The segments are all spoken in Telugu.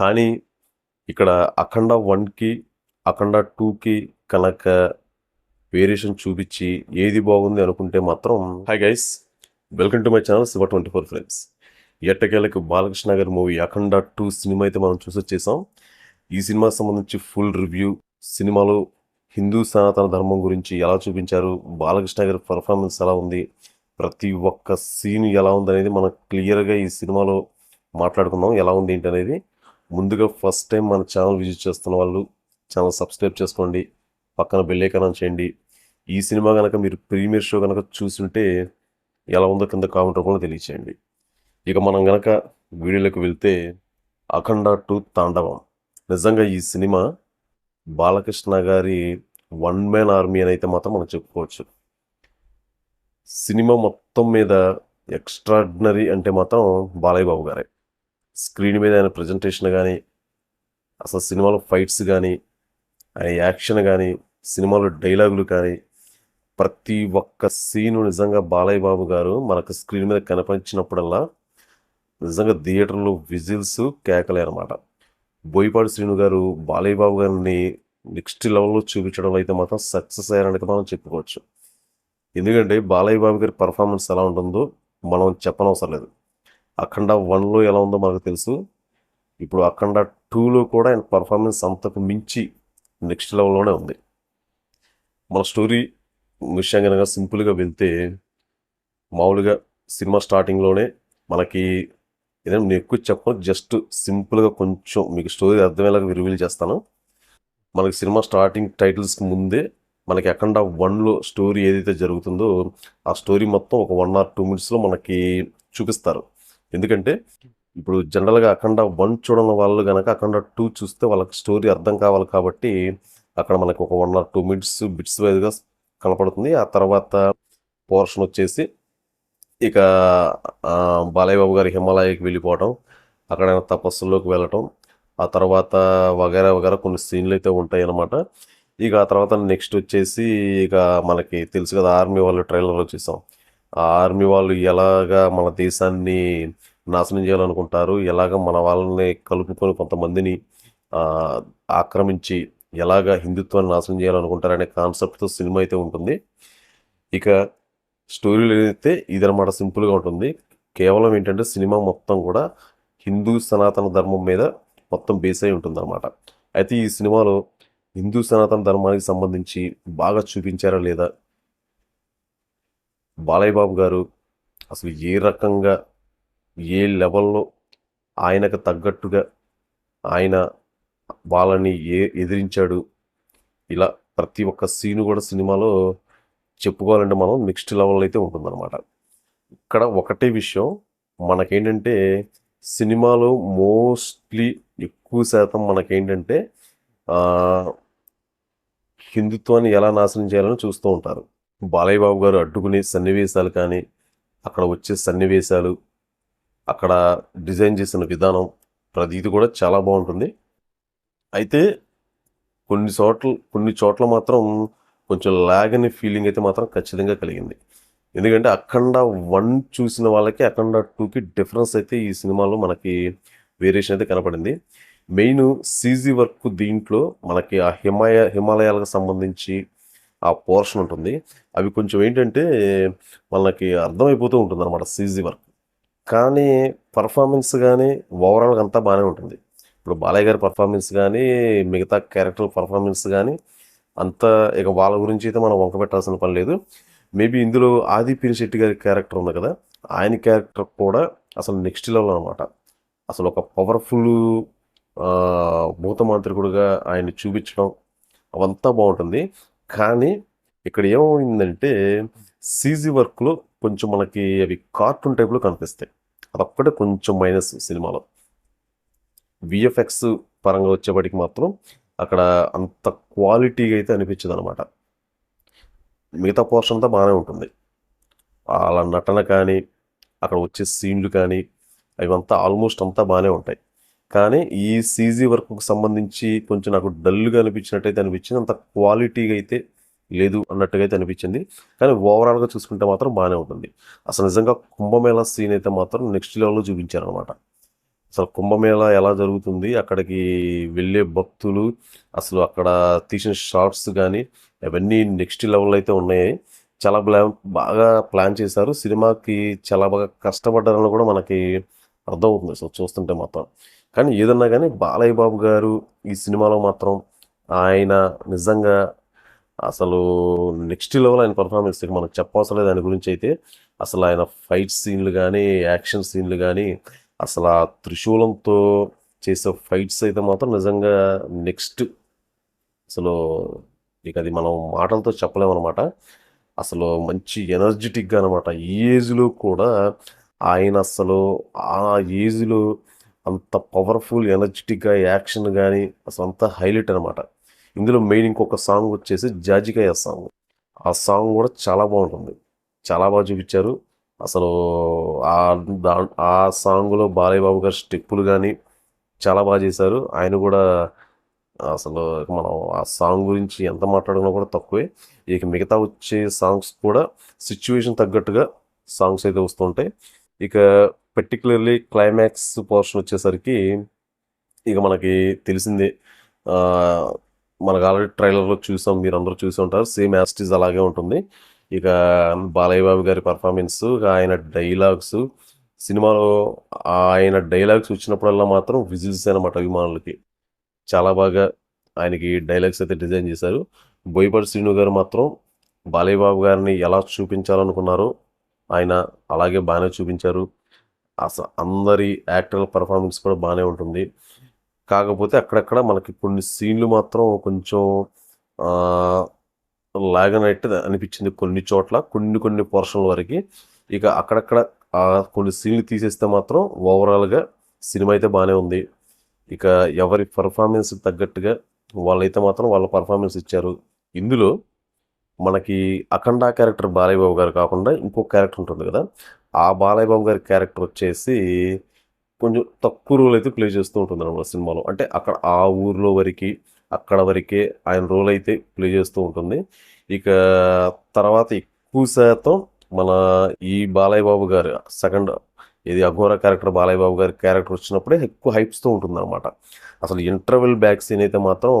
కానీ ఇక్కడ అఖండ వన్కి అఖండ టూకి కనుక వేరియేషన్ చూపించి ఏది బాగుంది అనుకుంటే మాత్రం hi guys welcome to my channel Shiva twenty four friends ఎట్టకేలకు బాలకృష్ణ గారి మూవీ అఖండ టూ సినిమా అయితే మనం చూసి వచ్చేసాం. ఈ సినిమా సంబంధించి ఫుల్ రివ్యూ సినిమాలో హిందూ సనాతన ధర్మం గురించి ఎలా చూపించారు బాలకృష్ణ గారి పర్ఫార్మెన్స్ ఎలా ఉంది ప్రతి ఒక్క సీన్ ఎలా ఉంది అనేది మనం క్లియర్గా ఈ సినిమాలో మాట్లాడుకుందాం ఎలా ఉంది ఏంటి అనేది ముందుగా ఫస్ట్ టైం మన ఛానల్ విజిట్ చేస్తున్న వాళ్ళు ఛానల్ సబ్స్క్రైబ్ చేసుకోండి. పక్కన బెల్లేకనం చేయండి. ఈ సినిమా కనుక మీరు ప్రీమియర్ షో కనుక చూసుంటే ఎలా ఉందో కింద కామెంట్ రూపంలో తెలియచేయండి. ఇక మనం గనక వీడియోలోకి వెళ్తే అఖండ టూ తాండవం. నిజంగా ఈ సినిమా బాలకృష్ణ గారి వన్ మ్యాన్ ఆర్మీ అని అయితే మాత్రం మనం చెప్పుకోవచ్చు. సినిమా మొత్తం మీద ఎక్స్ట్రాడినరీ అంటే మాత్రం బాలయ్య బాబు గారే. స్క్రీన్ మీద ఆయన ప్రజెంటేషన్ కానీ అసలు సినిమాలో ఫైట్స్ కానీ ఆయన యాక్షన్ కానీ సినిమాలో డైలాగులు కానీ ప్రతి ఒక్క సీను నిజంగా బాలయ్య బాబు గారు మనకు స్క్రీన్ మీద కనిపించినప్పుడల్లా నిజంగా థియేటర్లో విజిల్స్ కేకలే అనమాట బోయపాటి శ్రీను గారు బాలయ్య బాబు గారిని నెక్స్ట్ లెవెల్లో చూపించడం అయితే మాత్రం సక్సెస్ అయ్యారని మనం చెప్పుకోవచ్చు. ఎందుకంటే బాలయ్య బాబు గారి పర్ఫార్మెన్స్ ఎలా ఉంటుందో మనం చెప్పనవసరం లేదు. అఖండ వన్లో ఎలా ఉందో మనకు తెలుసు. ఇప్పుడు అఖండ టూలో కూడా ఆయన పర్ఫార్మెన్స్ అంతకు మించి నెక్స్ట్ లెవెల్లోనే ఉంది. మన స్టోరీ విషయం కనుక సింపుల్గా వెళ్తే మామూలుగా సినిమా స్టార్టింగ్లోనే మనకి ఏదైనా నేను ఎక్కువ చెప్పను జస్ట్ సింపుల్గా కొంచెం మీకు స్టోరీ అర్థమయ్యేలాగా రివీల్ చేస్తాను. మనకి సినిమా స్టార్టింగ్ టైటిల్స్కి ముందే మనకి అఖండ వన్లో స్టోరీ ఏదైతే జరుగుతుందో ఆ స్టోరీ మొత్తం ఒక వన్ ఆర్ టూ మినిట్స్లో మనకి చూపిస్తారు. ఎందుకంటే ఇప్పుడు జనరల్గా అఖండ వన్ చూడని వాళ్ళు కనుక అఖండ టూ చూస్తే వాళ్ళకి స్టోరీ అర్థం కావాలి కాబట్టి అక్కడ మనకు ఒక one or two minutes bits వైజ్గా కనపడుతుంది. ఆ తర్వాత పోర్షన్ వచ్చేసి ఇక బాలయ్యబాబు బాలయ్య బాబు గారి హిమాలయకి వెళ్ళిపోవటం అక్కడ తపస్సులోకి వెళ్ళటం ఆ తర్వాత వగేరా వగేరా కొన్ని సీన్లు అయితే ఉంటాయి అన్నమాట. ఇక ఆ తర్వాత నెక్స్ట్ వచ్చేసి ఇక మనకి తెలుసు కదా ఆర్మీ వాళ్ళు ట్రైలర్లో చూసాం. ఆర్మీ వాళ్ళు ఎలాగా మన దేశాన్ని నాశనం చేయాలనుకుంటారు? ఎలాగ మన వాళ్ళని కలుపుకొని కొంతమందిని ఆక్రమించి ఎలాగ హిందుత్వాన్ని నాశనం చేయాలనుకుంటారు అనే కాన్సెప్ట్తో సినిమా అయితే ఉంటుంది. ఇక స్టోరీలు అయితే ఇదనమాట సింపుల్గా ఉంటుంది. కేవలం ఏంటంటే సినిమా మొత్తం కూడా హిందూ సనాతన ధర్మం మీద మొత్తం బేస్ అయి ఉంటుంది అనమాట అయితే ఈ సినిమాలో హిందూ సనాతన ధర్మానికి సంబంధించి బాగా చూపించారా లేదా? బాలయ్య బాబు గారు అసలు ఏ రకంగా ఏ లెవెల్లో ఆయనకు తగ్గట్టుగా ఆయన వాళ్ళని ఏ ఎదిరించాడు ఇలా ప్రతి ఒక్క సీను కూడా సినిమాలో చెప్పుకోవాలంటే మనం నెక్స్ట్ లెవెల్ అయితే ఉంటుందన్నమాట. ఇక్కడ ఒకటే విషయం మనకేంటంటే సినిమాలో మోస్ట్లీ ఎక్కువ శాతం మనకేంటంటే హిందుత్వాన్ని ఎలా నాశనం చేయాలని చూస్తూ ఉంటారు. బాలయ్య బాబు గారు అడ్డుకునే సన్నివేశాలు కానీ అక్కడ వచ్చే సన్నివేశాలు అక్కడ డిజైన్ చేసిన విధానం ప్రతిది కూడా చాలా బాగుంటుంది. అయితే కొన్ని చోట్ల కొన్ని చోట్ల మాత్రం కొంచెం లాగ్ అనే ఫీలింగ్ అయితే మాత్రం ఖచ్చితంగా కలిగింది. ఎందుకంటే అఖండ వన్ చూసిన వాళ్ళకి అఖండ టూకి డిఫరెన్స్ అయితే ఈ సినిమాలో మనకి వేరియేషన్ అయితే కనపడింది. మెయిన్ సీజీ వర్క్ దీంట్లో మనకి ఆ హిమాయ హిమాలయాలకు సంబంధించి ఆ పోర్షన్ ఉంటుంది. అవి కొంచెం ఏంటంటే మనకి అర్థమైపోతూ ఉంటుంది అనమాట సీజీ వర్క్. కానీ పర్ఫార్మెన్స్ కానీ ఓవరాల్గా అంతా బాగానే ఉంటుంది. ఇప్పుడు బాలయ్య గారి పర్ఫార్మెన్స్ కానీ మిగతా క్యారెక్టర్ పర్ఫార్మెన్స్ కానీ అంత ఇక వాళ్ళ గురించి అయితే మనం వంక పెట్టాల్సిన పని లేదు. మేబీ ఇందులో ఆది శెట్టి గారి క్యారెక్టర్ ఉంది కదా ఆయన క్యారెక్టర్ కూడా అసలు నెక్స్ట్ లెవెల్ అనమాట అసలు ఒక పవర్ఫుల్ భూతమాంత్రికుడుగా ఆయన్ని చూపించడం అవంతా బాగుంటుంది. కానీ ఇక్కడ ఏమైందంటే సీజీ వర్క్లో కొంచెం మనకి అవి కార్టూన్ టైప్లో కనిపిస్తాయి. అదొక్కటే కొంచెం మైనస్ సినిమాలో. విఎఫ్ఎక్స్ పరంగా వచ్చేప్పటికి మాత్రం అక్కడ అంత క్వాలిటీగా అయితే అనిపించదు అనమాట మిగతా పోర్షన్ అంతా బాగానే ఉంటుంది. వాళ్ళ నటన కానీ అక్కడ వచ్చే సీన్లు కానీ అవంతా ఆల్మోస్ట్ అంతా బాగానే ఉంటాయి. కానీ ఈ సీజీ వర్క్కి సంబంధించి కొంచెం నాకు డల్గా అనిపించినట్టయితే అనిపించింది. అంత క్వాలిటీగా అయితే లేదు అన్నట్టుగా అయితే అనిపించింది. కానీ ఓవరాల్గా చూసుకుంటే మాత్రం బాగానే ఉంటుంది. అసలు నిజంగా కుంభమేళా సీన్ అయితే మాత్రం నెక్స్ట్ లెవెల్లో చూపించారనమాట అసలు కుంభమేళా ఎలా జరుగుతుంది అక్కడికి వెళ్ళే భక్తులు అసలు అక్కడ తీసిన షార్ట్స్ కానీ అవన్నీ నెక్స్ట్ లెవెల్ అయితే ఉన్నాయి. చాలా బ్లా బాగా ప్లాన్ చేశారు. సినిమాకి చాలా బాగా కష్టపడ్డారని కూడా మనకి అర్థమవుతుంది. అసలు చూస్తుంటే మాత్రం. కానీ ఏదన్నా కానీ బాలయ్య బాబు గారు ఈ సినిమాలో మాత్రం ఆయన నిజంగా అసలు నెక్స్ట్ లెవెల్ ఆయన పర్ఫార్మెన్స్ మనకు చెప్పవసరం లేదు. దాని గురించి అయితే అసలు ఆయన ఫైట్ సీన్లు కానీ యాక్షన్ సీన్లు కానీ అసలు ఆ త్రిశూలంతో చేసే ఫైట్స్ అయితే మాత్రం నిజంగా నెక్స్ట్ అసలు ఇక అది మనం మాటలతో చెప్పలేమన్నమాట అసలు మంచి ఎనర్జెటిక్గా అనమాట ఈ ఏజ్లో కూడా ఆయన అసలు ఆ ఏజ్లో అంత పవర్ఫుల్ ఎనర్జెటిక్గా యాక్షన్ కానీ అసలు అంత హైలైట్ అనమాట ఇందులో మెయిన్ ఇంకొక సాంగ్ వచ్చేసి జాజికాయ సాంగ్ ఆ సాంగ్ కూడా చాలా బాగుంటుంది. చాలా బాగా చూపించారు. అసలు ఆ దా ఆ సాంగ్లో బాలయ్య బాబు గారి స్టెప్పులు కానీ చాలా బాగా చేశారు. ఆయన కూడా అసలు మనం ఆ సాంగ్ గురించి ఎంత మాట్లాడినా కూడా తక్కువే. ఇక మిగతా వచ్చే సాంగ్స్ కూడా సిచ్యువేషన్ తగ్గట్టుగా సాంగ్స్ అయితే వస్తుంటాయి. ఇక పర్టికులర్లీ క్లైమాక్స్ పోర్షన్ వచ్చేసరికి ఇక మనకి తెలిసింది మనకు ఆల్రెడీ ట్రైలర్లో చూసాం మీరు అందరూ చూసి ఉంటారు. సేమ్ యాస్టీజ్ అలాగే ఉంటుంది. ఇక బాలయ్య బాబు గారి పర్ఫార్మెన్స్ ఆయన డైలాగ్స్ సినిమాలో ఆయన డైలాగ్స్ వచ్చినప్పుడల్లా మాత్రం విజిల్స్ అనమాట అభిమానులకి. చాలా బాగా ఆయనకి డైలాగ్స్ అయితే డిజైన్ చేశారు. బోయపాటి శ్రీను గారు మాత్రం బాలయ్య బాబు గారిని ఎలా చూపించాలనుకున్నారో ఆయన అలాగే బాగానే చూపించారు. అసలు అందరి యాక్టర్ల పర్ఫార్మెన్స్ కూడా బాగానే ఉంటుంది. కాకపోతే అక్కడక్కడ మనకి కొన్ని సీన్లు మాత్రం కొంచెం లాగనట్టు అనిపించింది కొన్ని చోట్ల కొన్ని కొన్ని పోర్షన్ల వరకు. ఇక అక్కడక్కడ కొన్ని సీన్లు తీసేస్తే మాత్రం ఓవరాల్గా సినిమా అయితే బాగానే ఉంది. ఇక ఎవరి పర్ఫార్మెన్స్ తగ్గట్టుగా వాళ్ళైతే మాత్రం వాళ్ళ పర్ఫార్మెన్స్ ఇచ్చారు. ఇందులో మనకి అఖండ క్యారెక్టర్ బాలయ్య బాబు గారు కాకుండా ఇంకో క్యారెక్టర్ ఉంటుంది కదా ఆ బాలయ్య బాబు గారి క్యారెక్టర్ వచ్చేసి కొంచెం తక్కువ రోల్ అయితే ప్లే చేస్తూ ఉంటుంది అనమాట సినిమాలో. అంటే అక్కడ ఆ ఊర్లో వరకు అక్కడ వరకే ఆయన రోల్ అయితే ప్లే చేస్తూ ఉంటుంది. ఇక తర్వాత ఎక్కువ శాతం మన ఈ బాలయ్య బాబు గారు సెకండ్ ఇది అఘోర క్యారెక్టర్ బాలయ్య బాబు గారి క్యారెక్టర్ వచ్చినప్పుడే ఎక్కువ హైప్స్తో ఉంటుంది అనమాట అసలు ఇంటర్వెల్ బ్యాక్ సీన్ అయితే మాత్రం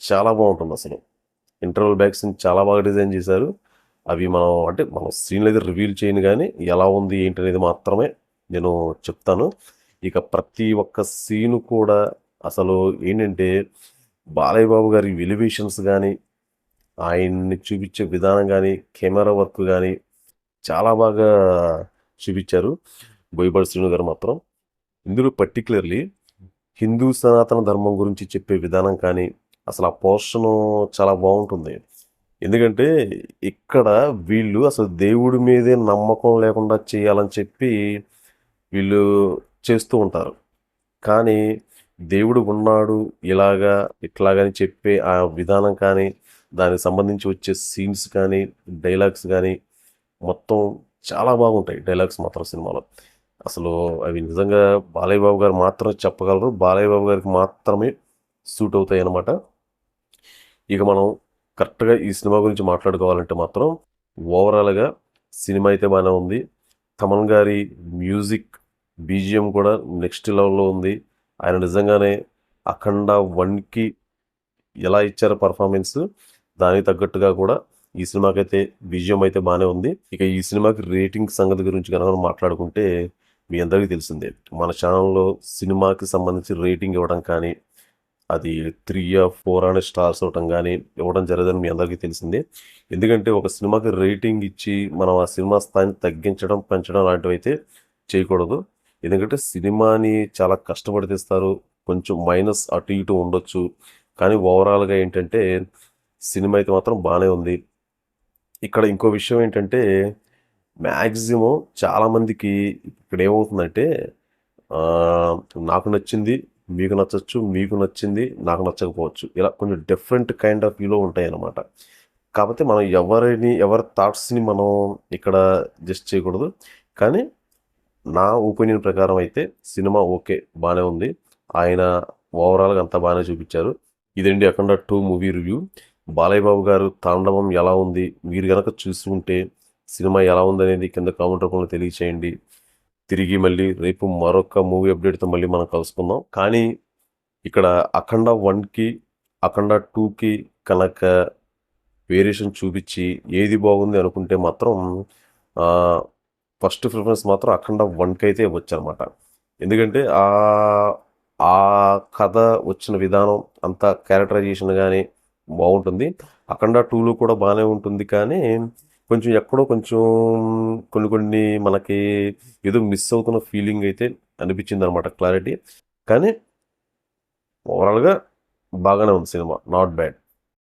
చాలా బాగుంటుంది అసలు. ఇంటర్వెల్ బ్యాక్ సీన్ చాలా బాగా డిజైన్ చేశారు. అవి మనం అంటే మనం సీన్లు అయితే రివీల్ చేయను కానీ ఎలా ఉంది ఏంటి అనేది మాత్రమే నేను చెప్తాను. ఇక ప్రతి ఒక్క సీను కూడా అసలు ఏంటంటే బాలయ్య బాబు గారి ఎలివేషన్స్ కానీ ఆయన్ని చూపించే విధానం కానీ కెమెరా వర్క్ కానీ చాలా బాగా చూపించారు బోయపాటి శ్రీను గారు మాత్రం. ఇందులో పర్టికులర్లీ హిందూ సనాతన ధర్మం గురించి చెప్పే విధానం కానీ అసలు ఆ పోర్షను చాలా బాగుంటుంది. ఎందుకంటే ఇక్కడ వీళ్ళు అసలు దేవుడి మీదే నమ్మకం లేకుండా చేయాలని చెప్పి వీళ్ళు చేస్తూ ఉంటారు. కానీ దేవుడు ఉన్నాడు ఇలాగా ఇట్లాగని చెప్పే ఆ విధానం కానీ దానికి సంబంధించి వచ్చే సీన్స్ కానీ డైలాగ్స్ కానీ మొత్తం చాలా బాగుంటాయి. డైలాగ్స్ మాత్రం సినిమాలో. అసలు అవి నిజంగా బాలయ్య బాబు గారు మాత్రమే చెప్పగలరు. బాలయ్య బాబు గారికి మాత్రమే సూట్ అవుతాయి అన్నమాట ఇక మనం కరెక్ట్గా ఈ సినిమా గురించి మాట్లాడుకోవాలంటే మాత్రం ఓవరాల్గా సినిమా అయితే బాగానే ఉంది. తమన్ గారి మ్యూజిక్ బీజిఎం కూడా నెక్స్ట్ లెవెల్లో ఉంది. ఆయన నిజంగానే అఖండ వన్కి ఎలా ఇచ్చారో పర్ఫార్మెన్స్ దానికి తగ్గట్టుగా కూడా ఈ సినిమాకైతే బీజిఎం అయితే బాగానే ఉంది. ఇక ఈ సినిమాకి రేటింగ్ సంగతి గురించి కనుక మాట్లాడుకుంటే మీ అందరికీ తెలిసిందే. మన ఛానల్లో సినిమాకి సంబంధించి రేటింగ్ ఇవ్వడం కానీ అది త్రీ ఫోర్ హండ్రెడ్ స్టార్స్ అవ్వటం కానీ ఇవ్వడం జరగదని మీ అందరికీ తెలిసిందే. ఎందుకంటే ఒక సినిమాకి రేటింగ్ ఇచ్చి మనం ఆ సినిమా స్థాయిని తగ్గించడం పెంచడం లాంటివి అయితే చేయకూడదు. ఎందుకంటే సినిమాని చాలా కష్టపడి తీస్తారు. కొంచెం మైనస్ అటు ఇటు ఉండొచ్చు. కానీ ఓవరాల్గా ఏంటంటే సినిమా అయితే మాత్రం బాగానే ఉంది. ఇక్కడ ఇంకో విషయం ఏంటంటే మ్యాక్సిమం చాలామందికి ఇక్కడ ఏమవుతుందంటే నాకు నచ్చింది మీకు నచ్చచ్చు మీకు నచ్చింది నాకు నచ్చకపోవచ్చు. ఇలా కొంచెం డిఫరెంట్ కైండ్ ఆఫ్ వ్యూలో ఉంటాయి అన్నమాట కాకపోతే మనం ఎవరిని ఎవరి థాట్స్ని మనం ఇక్కడ జస్ట్ చేయకూడదు. కానీ నా ఒపీనియన్ ప్రకారం అయితే సినిమా ఓకే బాగానే ఉంది. ఆయన ఓవరాల్గా అంతా బాగానే చూపించారు. ఇదండి Akhanda two movie review Balayya Babu garu తాండవం ఎలా ఉంది? మీరు కనుక చూసి ఉంటే సినిమా ఎలా ఉంది అనేది కింద కామెంట్ రూపంలో తెలియచేయండి. తిరిగి మళ్ళీ రేపు మరొక మూవీ అప్డేట్తో మళ్ళీ మనం కలుసుకుందాం. కానీ ఇక్కడ అఖండ వన్కి అఖండ టూకి కనుక వేరియేషన్ చూపించి ఏది బాగుంది అనుకుంటే మాత్రం ఫస్ట్ ప్రిఫరెన్స్ మాత్రం అఖండ వన్కి అయితే వచ్చనమాట. ఎందుకంటే ఆ ఆ కథ వచ్చిన విధానం అంత క్యారెక్టరైజేషన్ కానీ బాగుంటుంది. అఖండ టూలో కూడా బాగానే ఉంటుంది కానీ కొంచెం ఎక్కడో కొంచెం కొన్ని కొన్ని మనకి ఏదో మిస్ అవుతున్న ఫీలింగ్ అయితే అనిపించింది అనమాట క్లారిటీ కానీ ఓవరాల్గా బాగానే ఉంది సినిమా. Not bad